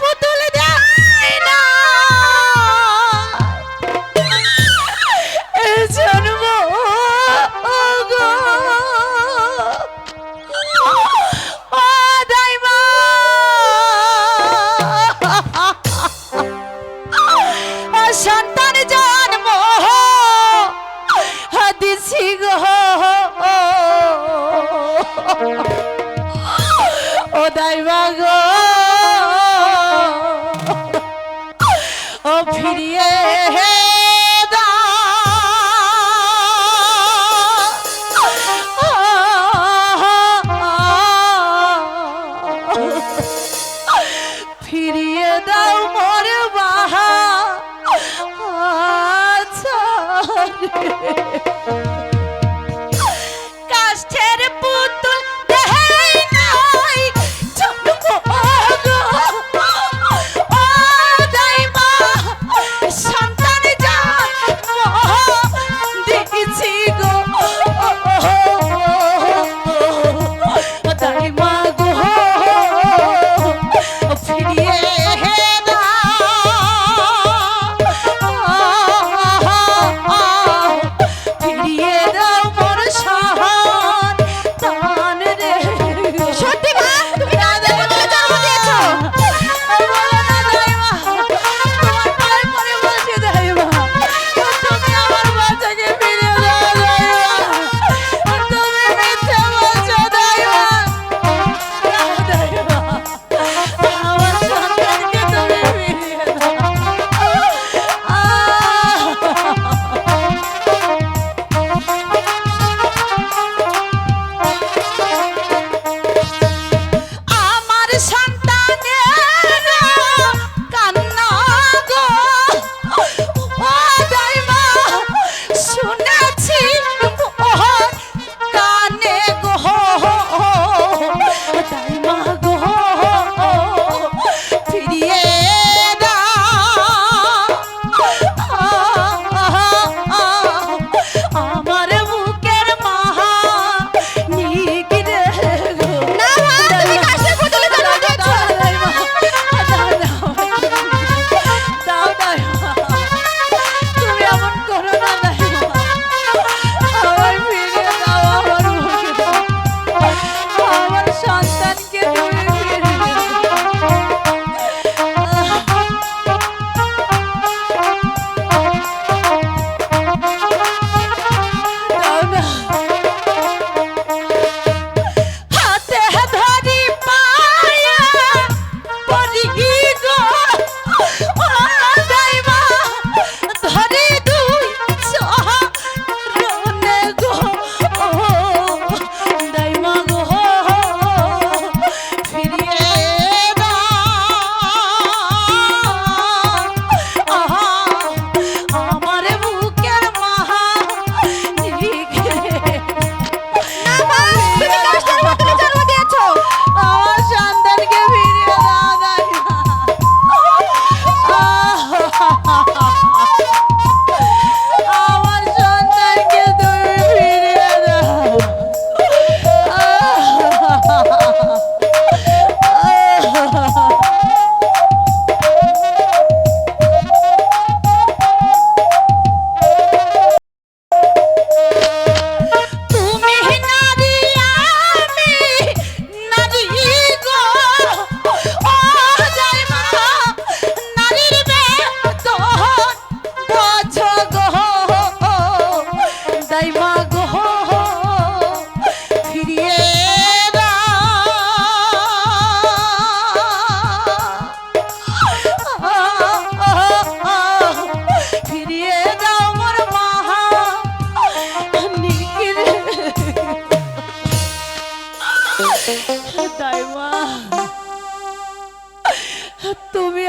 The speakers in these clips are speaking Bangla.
পুতুল দেয় না। জন্ম সন্তান জন্ম দিছি গো। ও দাইবা গো। ফিরিয়ে ফিরিয়ে দাও মোর বাহা। আচ্ছা।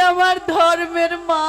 আমার ধর্মের মা।